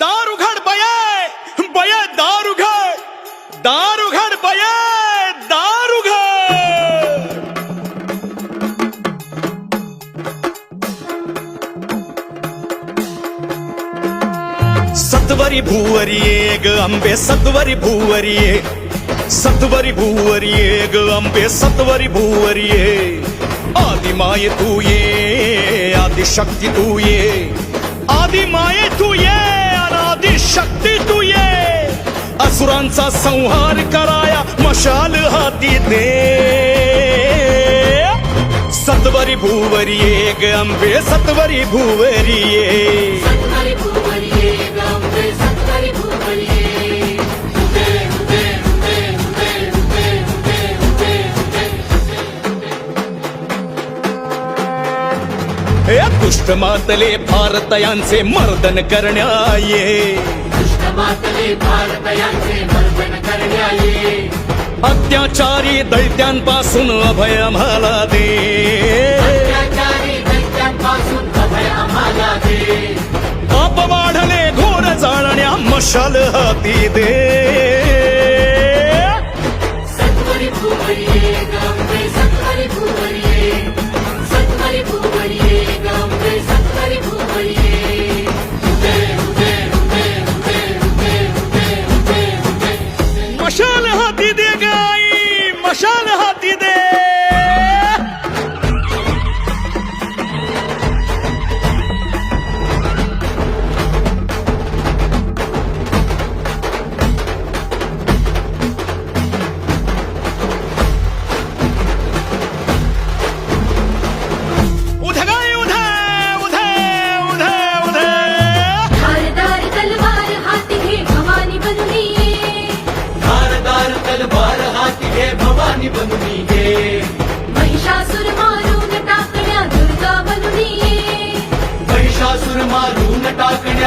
दार उघड बया बया दार उघड दार उघड बया दार उघड सत्वरी भुवरी ग आंबे सत्वरी भुवरी सत्वरी भुवरी ग आंबे सत्वरी भुवरी आदि माये तू ये आदि शक्ति तू ये आदि माये तू ये। शक्ती तू ये. असुरांचा संहार कराया मशाल हाती दे. सत्वरी भूवरी एक अंबे सत्वरी भूवरी ये. सत्वरी भूवरी एक अंबे सत्वरी भूवरिये हे कुष्ठमातले भारत यांचे मर्दन करण्याये अत्याचारी दैत्यांपासून अभय आम्हाला दे. पाप वाढले घोर जाळण्या मशाल हाती दे. শাসান হাতি দে।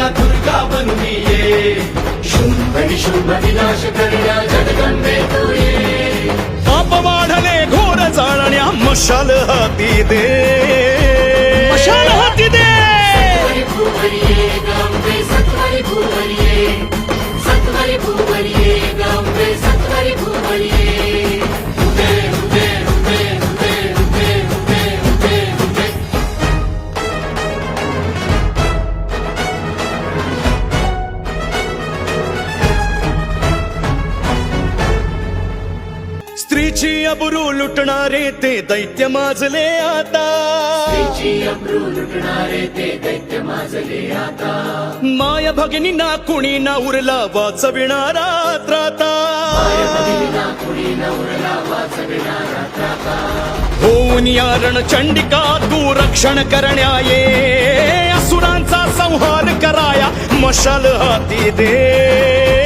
टाकण्या दुर्गा बनूनी ये शुंभ निशुंभ विनाश करण्या जगदंबे तू ये पाप वाढले घोर जाळण्या मशाल हाती दे. मशाल हाती दे. गंगे स्त्रीची अबरू लुटणारे ते दैत्य माजले आता. अब्रू लुटणारे ते दैत्य माजले आता. माय भगिनी ना कुणी ना उरला वाचविणारा त्राता. होऊन यारण चंडिका तू रक्षण करण्या ये असुरांचा संहार कराया मशाल हाती दे.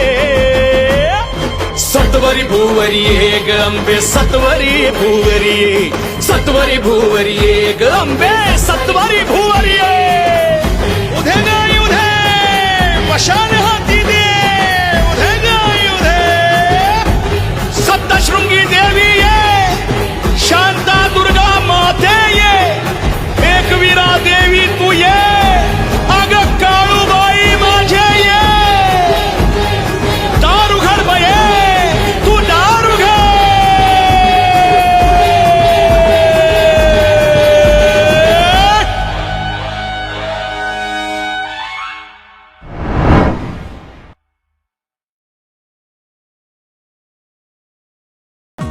सत्वरी भुवरिये गंबे सत्वरी भूवरी सत्वरी भुवरिये गंबे